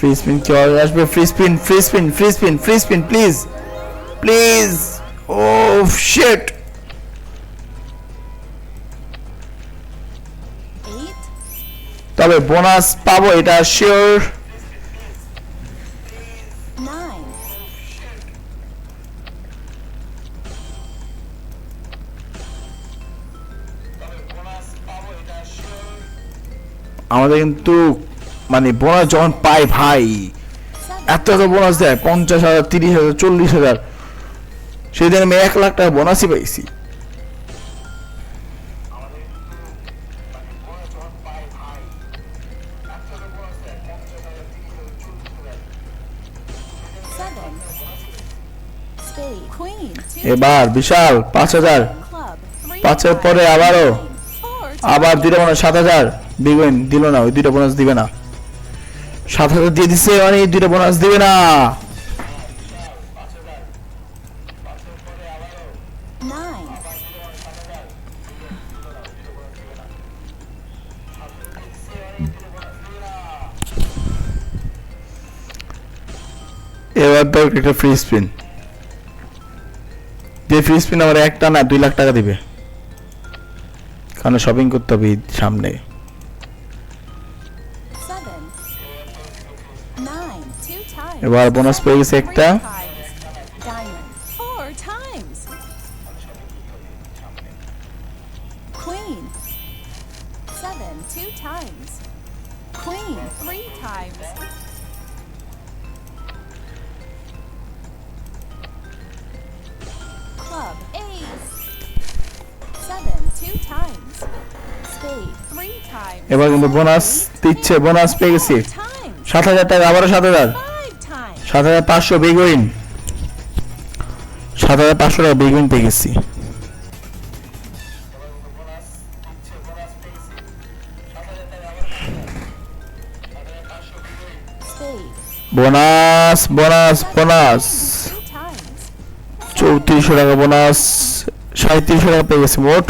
Free spin কি আসবে free spin free spin free spin free spin please please oh shit তবে bonus পাবো এটা শিওর আমাদের কিন্তু মানে বোনাস যখন পাই ভাই. এত এত বোনাস দেয়, পঞ্চাশ হাজার, তিরিশ হাজার, চল্লিশ হাজার সেই দিন আমি এক লাখ টাকা বোনাসই পাইছি. এবার বিশাল, পাঁচ হাজার. পাঁচের পরে আবারও. আবার দুইটা বোনাস, সাত হাজার বিগুইন দিল না, ওই দুইটা বোনাস দিবে না সাত হাজার দিয়ে দিছে মানে দুইটা বোনাস দিবে না। এবার তো একটা ফ্রি স্পিন দিয়ে ফ্রি স্পিন আমার একটা না, দুই লাখ টাকা দিবে। কারণ শপিং করতে হবে সামনে। এবার বোনাস পেয়ে গেছে একটা times. Diamond. Four times. Queen. Seven. Two times. Queen. Three times. Club. Ace. Seven. Two times. Spade. Three times. এবার কিন্তু বোনাস দিচ্ছে বোনাস পেয়ে গেছি. সাত হাজার টাকা, আবারও সাত হাজার। সাত হাজার পাঁচশো বেগুইন সাত হাজার পাঁচশো টাকা বেগুইন পেয়ে গেছি। Bonus bonus bonus. চৌত্রিশশো টাকা বোনাস, সাঁত্রিশশো টাকা পেয়ে গেছি মোট।